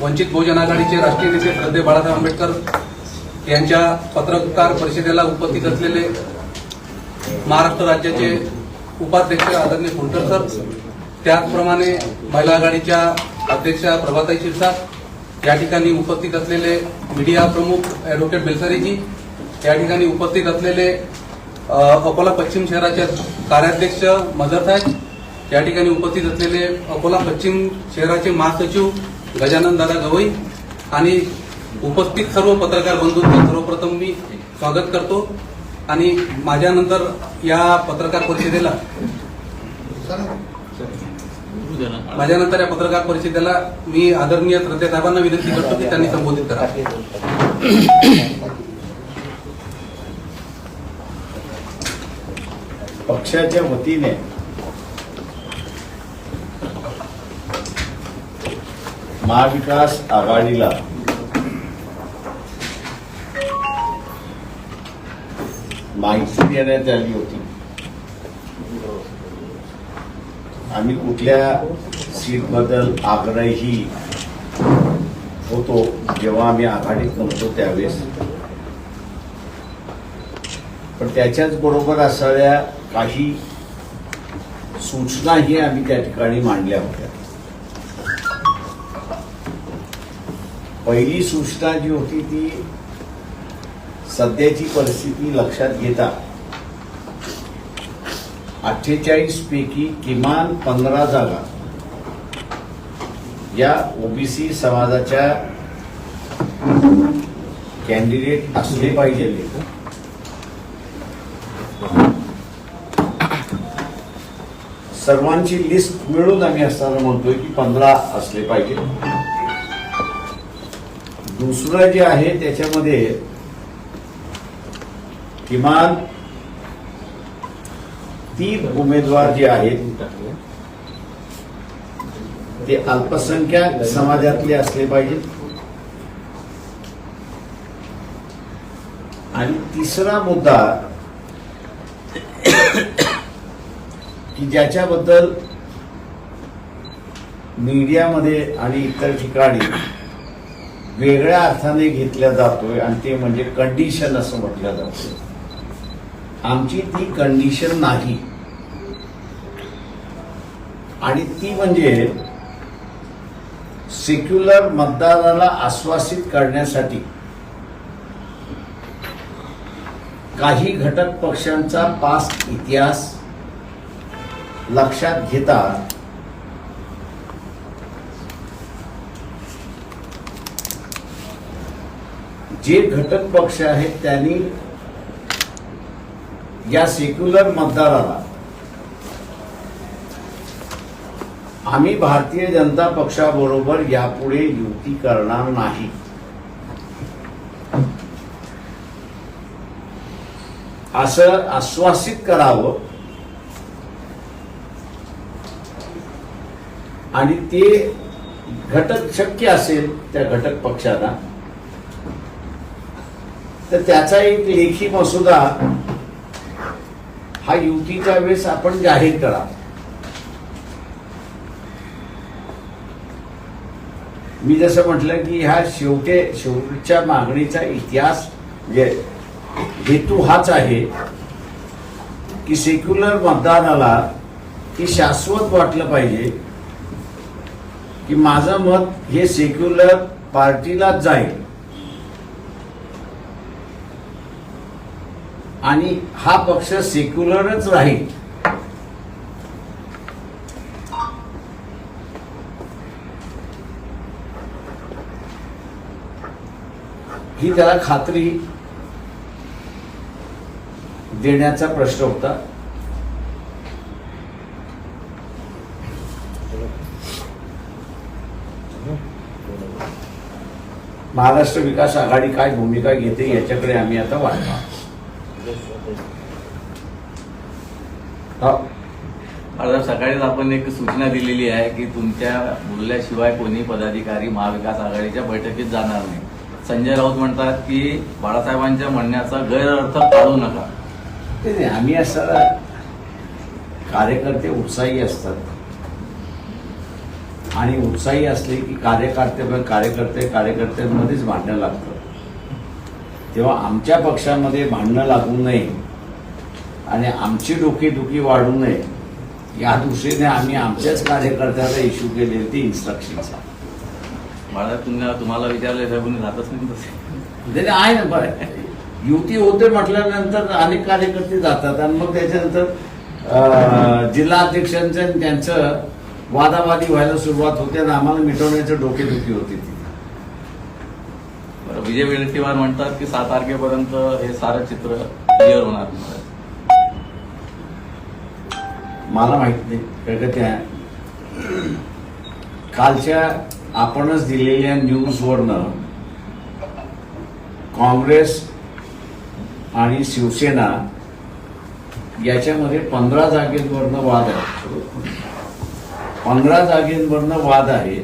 वंचित बहुजन आघाडीचे राष्ट्रीय नेते श्रद्धे बाळासाहेब आंबेडकर यांच्या पत्रकार परिषदेला उपस्थित असलेले महाराष्ट्र राज्याचे उपाध्यक्ष आदरणीय फुंडकर सर त्याचप्रमाणे महिला आघाडीच्या अध्यक्षा प्रभाताई शिरसाट या ठिकाणी उपस्थित असलेले मीडिया प्रमुख ॲडव्होकेट बेलसरेजी या ठिकाणी उपस्थित असलेले अकोला पश्चिम शहराचे कार्याध्यक्ष मदर साहेब या ठिकाणी उपस्थित असलेले अकोला पश्चिम शहराचे महासचिव गजानन दादा गवई आणि उपस्थित सर्व पत्रकार बंधूंचं सर्वप्रथम मी स्वागत करतो. आणि माझ्यानंतर या पत्रकार परिषदेला माझ्यानंतर या पत्रकार परिषदेला मी आदरणीय श्रद्धे साहेबांना विनंती करतो की त्यांनी संबोधित करा. पक्षाच्या वतीने महाविकास आघाडीला. माहिती देण्यात आली होती. आम्ही कुठल्या सीटबद्दल आग्रही होतो जेव्हा आम्ही आघाडीत नव्हतो त्यावेळेस. पण त्याच्याच बरोबर असणाऱ्या काही सूचनाही आम्ही त्या ठिकाणी मांडल्या होत्या. पहिली सूचना जी होती ती सध्याची परिस्थिती लक्षात घेता अठ्ठेचाळीस पैकी किमान पंधरा जागा या ओबीसी समाजाच्या कॅन्डिडेट असले पाहिजे. सर्वांची लिस्ट मिळून आम्ही असताना म्हणतोय की पंधरा असले पाहिजे. दुसरं जे आहे त्याच्यामध्ये किमान तीन उमेदवार जे आहेत ते अल्पसंख्याक समाजातले असले पाहिजेत आणि तिसरा मुद्दा की ज्याच्याबद्दल मीडियामध्ये आणि इतर ठिकाणी वेगळ्या अर्थाने घेतल्या जातोय आणि ते म्हणजे कंडिशन असं म्हटलं जातं आमची ती कंडिशन नाही. आणि ती म्हणजे सेक्युलर मतदाराला आश्वासित करण्यासाठी काही घटक पक्षांचा पास्ट इतिहास लक्षात घेता जे घटक पक्ष आहेत त्यांनी या सेक्युलर मतदाराला आम्ही भारतीय जनता पक्षाबरोबर यापुढे युती करणार नाही. असं आश्वासित करावं. आणि ते घटक शक्य असेल त्या घटक पक्षाला तर त्याचा एक लेखी मसुदा हा युतीच्या वेळेस आपण जाहीर करा. मी जसं म्हटलं की ह्या शेवटे शेवटच्या मागणीचा इतिहास म्हणजे हेतू हाच आहे की सेक्युलर मतदानाला की शाश्वत वाटलं पाहिजे की माझं मत हे सेक्युलर पार्टीलाच जाईल. आणि हा पक्ष सेक्युलरच राहील. ही त्याला खात्री देण्याचा प्रश्न होता. महाराष्ट्र विकास आघाडी काय भूमिका घेते याच्याकडे आम्ही आता वाढतो सकाळीच आपण एक सूचना दिलेली आहे की तुमच्या बोलल्याशिवाय कोणी पदाधिकारी महाविकास आघाडीच्या बैठकीत जाणार नाही. संजय राऊत म्हणतात की बाळासाहेबांच्या म्हणण्याचा गैरअर्थ काढू नका. ते नाही आम्ही असताना कार्यकर्ते उत्साही असतात. आणि उत्साही असले की कार्यकर्ते कार्यकर्ते कार्यकर्त्यांमध्येच भांडणं लागतं तेव्हा आमच्या पक्षामध्ये भांडणं लागू नये आणि आमची डोकेदुखी वाढू नये या दृष्टीने आम्ही आमच्याच कार्यकर्त्याला इश्यू केलेले ते इन्स्ट्रक्शन्स बाळा तुम्हाला तुम्हाला विचारल्याशिवाय कोणी राहतच नाही तसे. त्याने आहे ना बरं युती होते म्हटल्यानंतर अनेक कार्यकर्ते जातात आणि मग त्याच्यानंतर जिल्हाध्यक्षांचं त्यांचं वादावादी व्हायला सुरुवात होते आणि आम्हाला मिटवण्याचं डोकेदुखी होती विजय वडेट्टीवार म्हणतात की सात तारखेपर्यंत हे सारं चित्र क्लिअर होणार मला माहीत नाही कारण का त्या कालच्या आपणच दिलेल्या न्यूजवरनं काँग्रेस आणि शिवसेना याच्यामध्ये पंधरा जागेंवरनं वाद आहे. पंधरा जागेंवरनं वाद आहे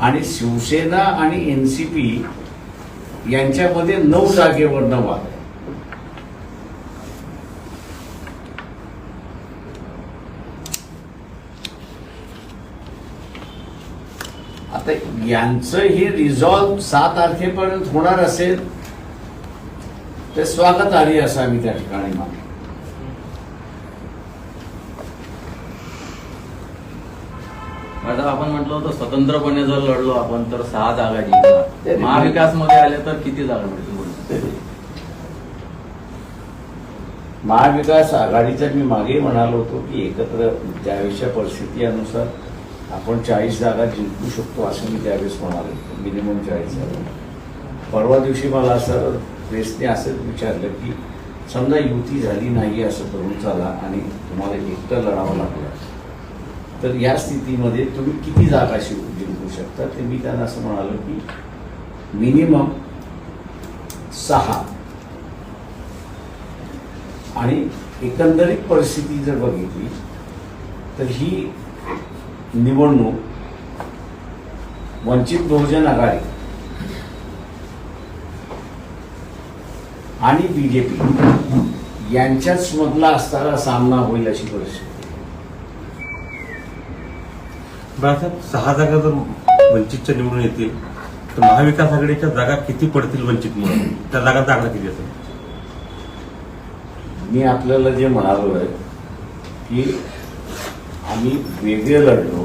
आणि शिवसेना आणि एनसीपी यांच्यामध्ये नऊ जागेवरनं वाद आहे. आता यांचं हे रिझॉल्व सात तारखेपर्यंत होणार असेल तर स्वागत आली असं आम्ही त्या ठिकाणी मानतो. आता आपण म्हटलं होतं स्वतंत्रपणे जर लढलो आपण तर सहा जागा जिंकणार. महाविकासमध्ये आले तर किती जागा मिळतील महाविकास आघाडीचा मी मागे म्हणालो होतो की एकत्र त्यावेळेसच्या परिस्थिती अनुसार आपण चाळीस जागा जिंकू शकतो असं मी त्यावेळेस म्हणालो. मिनिमम चाळीस जागा. परवा दिवशी मला असं प्रेसने असंच विचारलं की समजा युती झाली नाही असं करून चाला आणि तुम्हाला एकटं लढावं लागलं तर या स्थितीमध्ये तुम्ही किती जागा शिव जिंकू शकता? ते मी त्यांना असं म्हणालो की मिनिमम सहा. आणि एकंदरीत परिस्थिती जर बघितली तर ही निवडणूक वंचित बहुजन आघाडी आणि बीजेपी यांच्याच मधला असणारा सामना होईल अशी परिस्थिती. बाळासाहेब सहा जागा जर वंचितच्या निवडून येतील तर महाविकास आघाडीच्या जागा किती पडतील वंचित म्हणून? त्या जागांचा आकडा किती असेल? मी आपल्याला जे म्हणालो आहे की आम्ही वेगळे लढलो.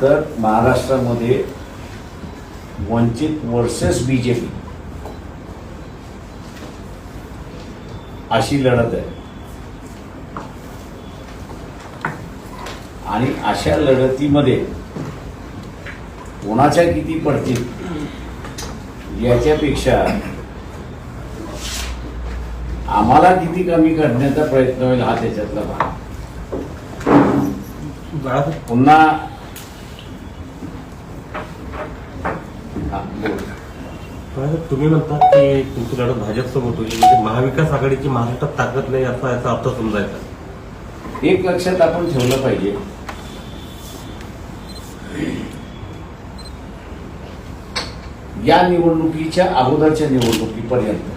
तर महाराष्ट्रामध्ये वंचित वर्सेस बीजेपी अशी लढत आहे. आणि अशा लढतीमध्ये कोणाच्या किती पडतील याच्यापेक्षा आम्हाला किती कमी करण्याचा प्रयत्न होईल हा त्याच्यातला भाग. पुन्हा तुम्ही म्हणता की तुमची लढत भाजपसोबत होईल म्हणजे महाविकास आघाडीची महाराष्ट्रात ताकद नाही असा याचा अर्थ समजायचा. एक लक्षात आपण ठेवलं पाहिजे. या निवडणुकीच्या अगोदरच्या निवडणुकीपर्यंत.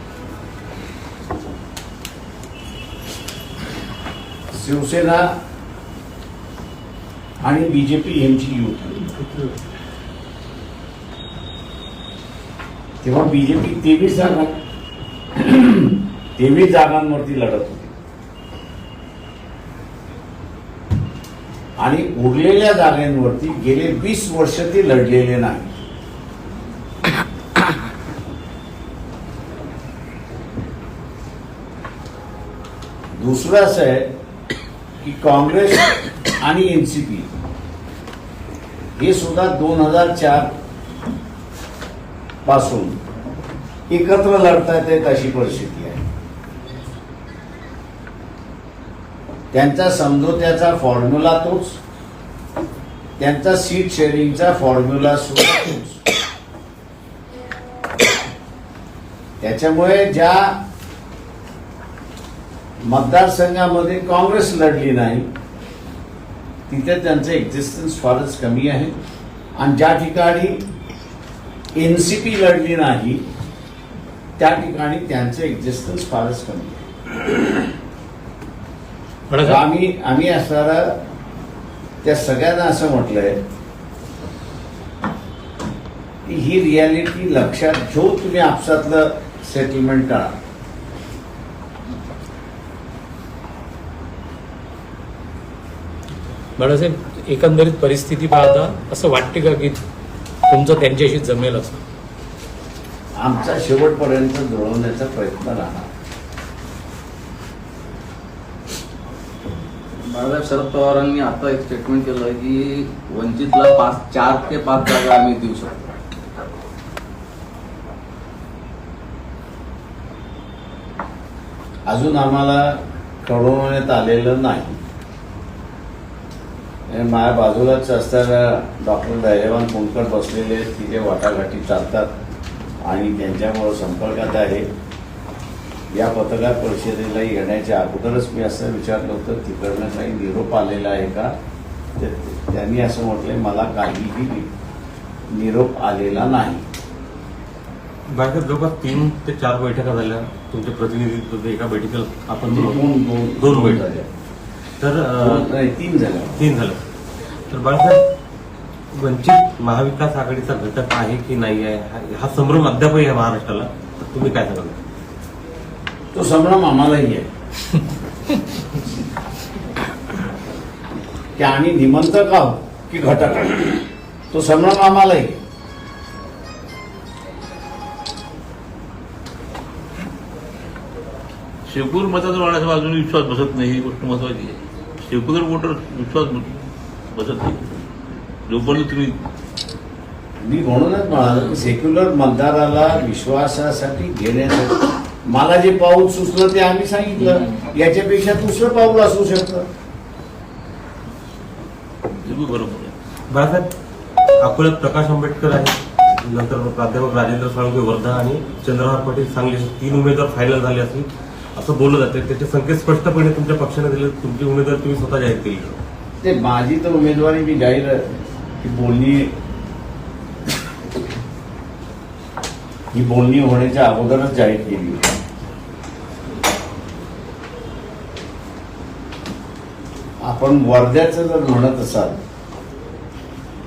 शिवसेना आणि बीजेपी यांची युती. तेव्हा बीजेपी तेवीस जागा तेवीस जागांवरती लढत होती. आणि उरलेल्या जागांवरती गेले वीस वर्ष ते लढलेले नाही. दुसरं असं आहे की काँग्रेस आणि एनसीपी हे सुद्धा दोन हजार चारपासून एकत्र लढता येत अशी परिस्थिती आहे. त्यांचा समझोत्याचा फॉर्म्युला तोच. त्यांचा सीट शेअरिंगचा फॉर्म्युला सुद्धा तोच. त्याच्यामुळे ज्या मतदारसंघामध्ये काँग्रेस लढली नाही. तिथे त्यांचं एक्झिस्टन्स फारच कमी आहे. आणि ज्या ठिकाणी एनसीपी लढली नाही त्या ठिकाणी त्यांचं एक्झिस्टन्स फारच कमी आहे. आम्ही आम्ही असणारा त्या सगळ्यांना असं म्हटलंय की ही रियालिटी लक्षात घेऊन तुम्ही आपसातलं सेटलमेंट करा. बाळासाहेब एकंदरीत परिस्थिती पाहता असं वाटते का की तुमचं त्यांच्याशी जमेल असं? आमचा शेवटपर्यंत जुळवण्याचा प्रयत्न राहणार. बाळासाहेब शरद पवारांनी आता एक स्टेटमेंट केलं की वंचितला पाच चार ते पाच जागा आम्ही देऊ शकतो. अजून आम्हाला कळवण्यात आलेलं नाही. आणि माझ्या बाजूलाच असताना डॉक्टर धैर्यवान कोणकर बसलेले तिथे वाटाघाटी चालतात आणि त्यांच्यामुळं संपर्कात आहे. या पत्रकार परिषदेला येण्याच्या अगोदरच मी असं विचारलं होतं तिकडनं काही निरोप आलेला आहे का? त्यांनी असं म्हटलंय मला काहीही निरोप आलेला नाही. बाळासाहेब जवळपास तीन ते चार बैठका झाल्या. तुमच्या प्रतिनिधी एका बैठकीला आपण दोन दोन बैठक. झाल्या. तर तीन झाल्या. तीन झालं तर बाळासाहेब वंचित महाविकास आघाडीचा घटक आहे की नाही आहे? हा- हा संभ्रम अद्यापही आहे महाराष्ट्राला. तर तुम्ही काय सांगाल? तो संभ्रम आम्हालाही आहे. की आम्ही निमंत्रक आहोत की घटक तो संभ्रम आम्हालाही. शेकूर मताचा बाळासाहेब अजून विश्वास बसत नाही ही गोष्ट महत्वाची आहे. शेकुलर वोटर विश्वास बसत नाही. जोपर्यंत तुम्ही मी म्हणूनच म्हणालो की सेक्युलर मतदाराला विश्वासासाठी घेण्यासाठी मला जे पाऊल सुचलं ते आम्ही सांगितलं. याच्यापेक्षा दुसरं पाऊल असू शकतं. बरोबर आहे. बाळासाहेब अकोल्यात प्रकाश आंबेडकर आहे नंतर प्राध्यापक राजेंद्र साळुंके वर्धा आणि चंद्रहार पाटील सांगली असे तीन उमेदवार फायनल झाले असतील. असं बोललं जाते. त्याचे संकेत स्पष्टपणे तुमच्या पक्षाने दिले. तुमची उमेदवार तुम्ही स्वतः जाहीर केली. ते माझी तर उमेदवारी मी जाहीर की बोलणी ही बोलणी होण्याच्या अगोदरच जाहीर केली होती. आपण वर्ध्याचं जर म्हणत असाल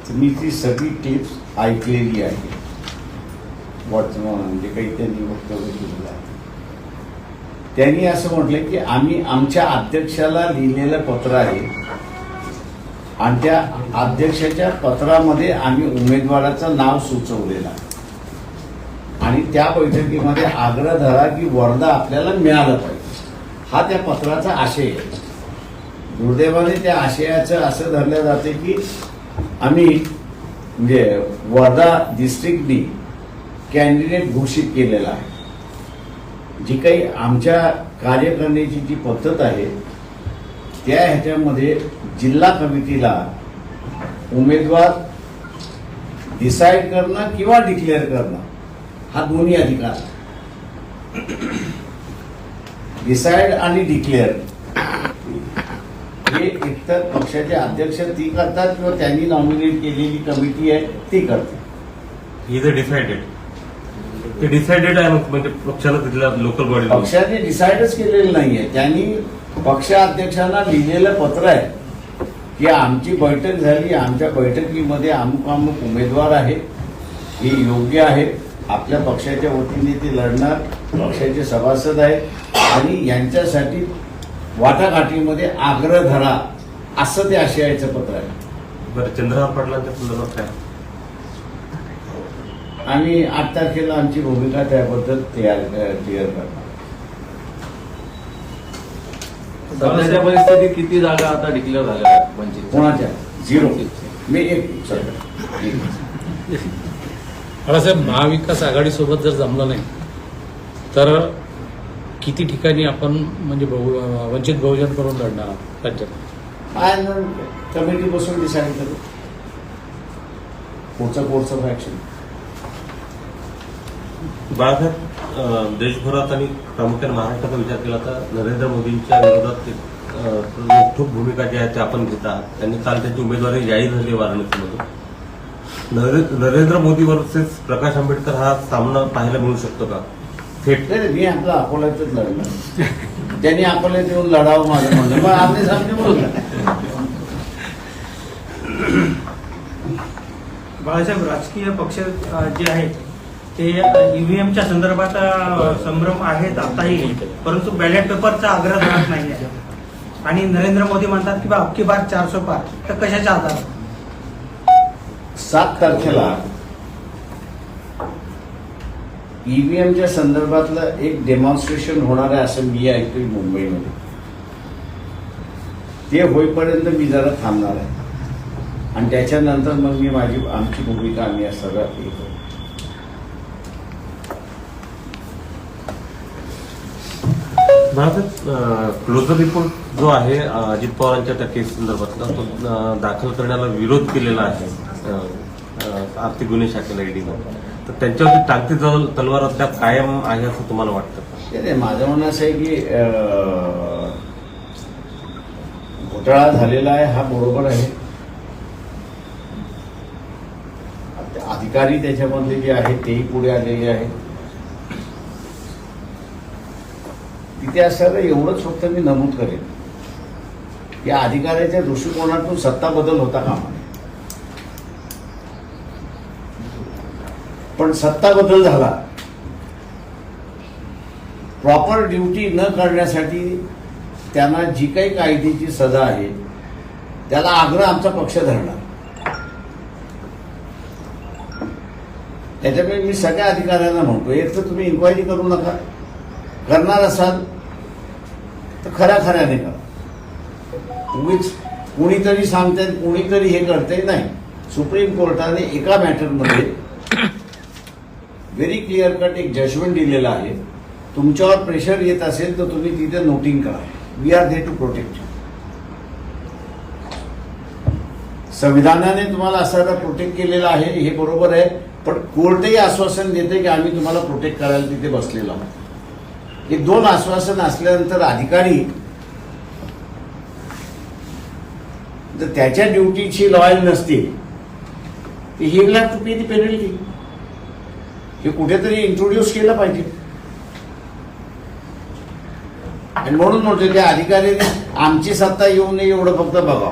तर मी ती सगळी टिप्स ऐकलेली आहे. वॉचमन म्हणजे काही त्यांनी वक्तव्य केलेलं आहे. त्यांनी असं म्हटलं की आम्ही आमच्या अध्यक्षाला लिहिलेलं पत्र आहे आणि त्या अध्यक्षाच्या पत्रामध्ये आम्ही उमेदवाराचं नाव सुचवलेलं आणि त्या बैठकीमध्ये आग्रह धरा की वर्धा आपल्याला मिळालं पाहिजे. हा त्या पत्राचा आशय आहे. दुर्दैवाने त्या आशयाचं असं धरलं जाते की आम्ही म्हणजे वर्धा डिस्ट्रिक्टनी कॅन्डिडेट घोषित केलेला आहे. जी काही आमच्या कार्य करण्याची जी पद्धत आहे त्या ह्याच्यामध्ये जिल्हा कमिटीला उमेदवार डिसाईड करणं किंवा डिक्लेअर करणं हा दोन्ही अधिकार. डिसाईड आणि डिक्लेअर हे एकतर पक्षाचे अध्यक्ष ती करतात किंवा त्यांनी नॉमिनेट केलेली कमिटी आहे ती करते इज अ डिसाइडेड ते डिसाइडेड आहे म्हणजे पक्षानं तिथल्या लोकल बॉडी पक्षाने डिसाईडच केलेलं नाहीये. त्यांनी पक्षाध्यक्षांना लिहिलेलं पत्र आहे. की आमची बैठक झाली. आमच्या बैठकीमध्ये अमुक अमुक उमेदवार आहे हे योग्य आहे आपल्या पक्षाच्या वतीने ते लढणार. पक्षाचे सभासद आहेत. आणि यांच्यासाठी वाटाघाटीमध्ये आग्रह धरा. असं ते आशयाचं पत्र आहे. बरं चंद्रहार पाटलांच्या संदर्भात काय? आणि आठ तारखेला आमची भूमिका त्याबद्दल तयार क्लिअर करणार सध्याच्या परिस्थितीत किती जागा आता डिक्लेअर झाल्या कोणाच्या? झिरो मी एक. बाळासाहेब महाविकास आघाडीसोबत जर जमलं नाही तर किती ठिकाणी आपण म्हणजे बहु वंचित बहुजन करून लढणार आहोत राज्यात? कमिटी बसून डिसाईड करू. पुढचं पुढचं फॅक्शन बाळासाहेब देशभरात आणि प्रामुख्याने महाराष्ट्राचा विचार केला तर नरेंद्र मोदींच्या विरोधात रोखठोक भूमिका जी आहे ते आपण घेत आहात. त्यांनी काल त्यांची उमेदवारी जाहीर झाली वाराणसीमधून. नरे- नरेंद्र मोदी वर्सेस प्रकाश आंबेडकर हा सामना पाहायला मिळू शकतो का? थेट. नाही मी आपला अकोल्यातच लढणार. त्यांनी अकोल्यात येऊन लढावं माझं म्हणलं मग आपले सामने बाळासाहेब राजकीय पक्ष जे आहेत ते ईव्हीएमच्या संदर्भात संभ्रम आहेत आताही परंतु बॅलेट पेपरचा आग्रह धरत नाही आहे. आणि नरेंद्र मोदी म्हणतात की बा अबकी बार चारशे पार. तर कशाच्या आधार? सात तारखेला ईव्हीएमच्या संदर्भातलं एक डेमॉन्स्ट्रेशन होणार आहे असं मी ऐकतोय मुंबईमध्ये. ते होईपर्यंत मी जरा थांबणार आहे. आणि त्याच्यानंतर मग मी माझी आमची भूमिका आम्ही सगळं हे भारतात बाळासाहेब क्लोजर रिपोर्ट जो आहे अजित पवारांच्या त्या केस संदर्भातला तो दाखल करण्याला विरोध केलेला आहे आर्थिक गुन्हे शाखेला ईडीनं तर त्यांच्यावरती टाकती जवळ तलवार अद्याप कायम आहे असं तुम्हाला वाटतं माझं म्हणणं असं आहे की घोटाळा झालेला आहे हा बरोबर आहे. अधिकारी त्याच्यामधले जे आहेत तेही पुढे आलेले आहेत. इतिहासाला एवढंच फक्त मी नमूद करेन. या अधिकाऱ्याच्या दृष्टिकोनातून सत्ता बदल होता का पण सत्ता बदल झाला. प्रॉपर ड्युटी न करण्यासाठी त्यांना जी काही कायद्याची सजा आहे त्याला आग्रह आमचा पक्ष धरणार. त्याच्यामुळे मी सगळ्या अधिकाऱ्यांना म्हणतो एक तर तुम्ही इन्क्वायरी करू नका. करणार असाल तर खऱ्या खऱ्याने करा उगीच कुणीतरी सांगते कुणीतरी हे करते नाही. सुप्रीम कोर्टाने एका मॅटरमध्ये व्हेरी क्लिअर कट एक जजमेंट दिलेला आहे. तुमच्यावर प्रेशर येत असेल तर तुम्ही तिथे नोटिंग करा. We are there to protect संविधानाने तुम्हाला असं प्रोटेक्ट केलेलं आहे हे बरोबर आहे. पण कोर्टही आश्वासन देते की आम्ही तुम्हाला प्रोटेक्ट करायला तिथे बसलेलो आहोत. हे दोन आश्वासन असल्यानंतर अधिकारी जर त्याच्या ड्युटीची लॉयल नसतील he will have to pay the penalty हे कुठेतरी इंट्रोड्यूस केलं पाहिजे. आणि म्हणून म्हणतो त्या अधिकाऱ्याने आमची सत्ता येऊ नये एवढं फक्त बघा.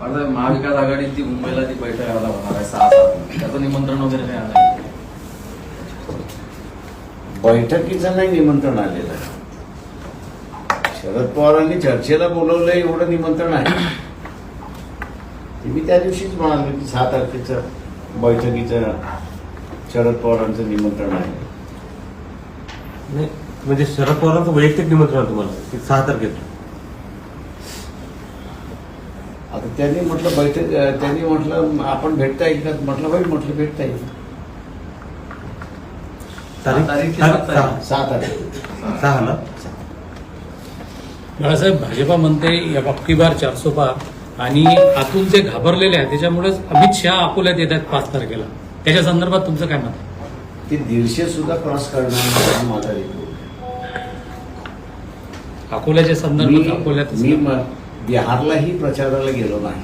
आता महाविकास आघाडीची मुंबईला ती बैठक आला होता. सहा सात त्याचं निमंत्रण वगैरे काही आलं आहे? बैठकीचं नाही निमंत्रण आलेलं आहे. शरद पवारांनी चर्चेला बोलवलं एवढं निमंत्रण आहे ते मी त्या दिवशीच म्हणालो की सहा तारखेचं बैठकीचं शरद पवारांचं निमंत्रण आहे नाही म्हणजे शरद पवारांचं वैयक्तिक निमंत्रण आहे तुम्हाला की सहा तारखेत आता त्यांनी म्हटलं बैठक त्यांनी म्हटलं आपण भेटता येईल का म्हटलं होईल म्हटलं भेटता येईल तारीख? तारीख की सात तारीख? सहा. तारखे. सहा ना? बाळासाहेब भाजपा म्हणते या बाबकी बार चारसो पार आणि आतून जे घाबरलेले आहेत त्याच्यामुळेच अमित शहा अकोल्यात येत आहेत पाच तारखेला. त्याच्या संदर्भात तुमचं काय मत आहे? ते दीडशे सुद्धा क्रॉस करणार माझा अकोल्याच्या संदर्भात अकोल्यात म- बिहारलाही प्रचाराला गेलो नाही.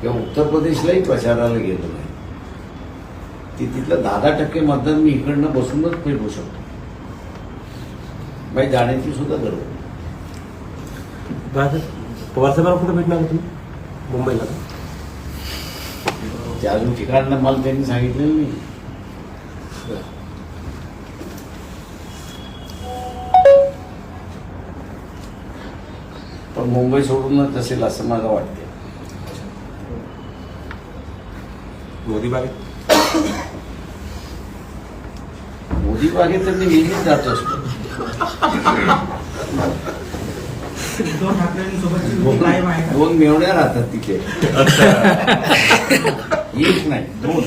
किंवा उत्तर प्रदेशलाही प्रचाराला गेलो नाही. ते तिथलं दहा दहा टक्के मतदान मी इकडनं बसूनच फिरवू शकतो. बाई जाण्याची सुद्धा गरज पवार साहेबांना कुठे भेटणार तुम्ही? मुंबईला. ते अजून ठिकाण मला त्यांनी सांगितलेलं नाही. मुंबई सोडूनच असेल असं मला वाटते मोदी बागेत? मोदी बागेत तर मी नेहमीच जात असतो? दोन मेवण्या राहतात तिथे. एक नाही दोन.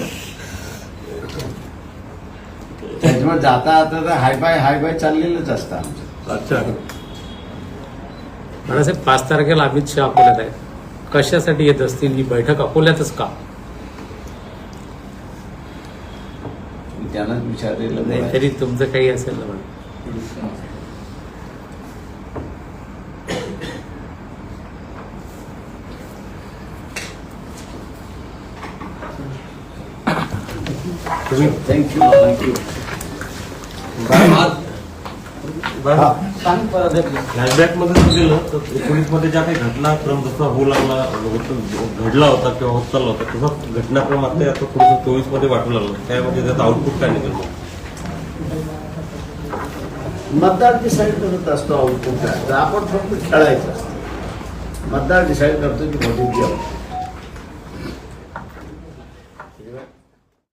त्याच्यामुळे जाता आता तर हाय बाय हाय बाय चाललेलंच असतं आमचं. अच्छा. बाळासाहेब पाच तारखेला अमित शहा अकोल्यात आहेत. कशासाठी येत असतील? ही बैठक अकोल्यातच का? मी त्यांनाच विचारलेलं तरी तुमचं काही असेल ना. तुम्ही थँक्यू थँक्यू फ्लॅशबॅकमध्ये जर गेलं तर एकोणीसमध्ये ज्या काही घटनाक्रम जसा होऊ लागला होत- घडला होता किंवा होत चालला होता तसा घटनाक्रम आता आता थोडंसं चोवीसमध्ये वाटू लागला. त्यामध्ये त्याचं आउटपुट काय निघेल? मतदार डिसाईड करत असतो आउटपुट काय. तर आपण फक्त खेळायचं असतं. मतदार डिसाईड करतो की मोदी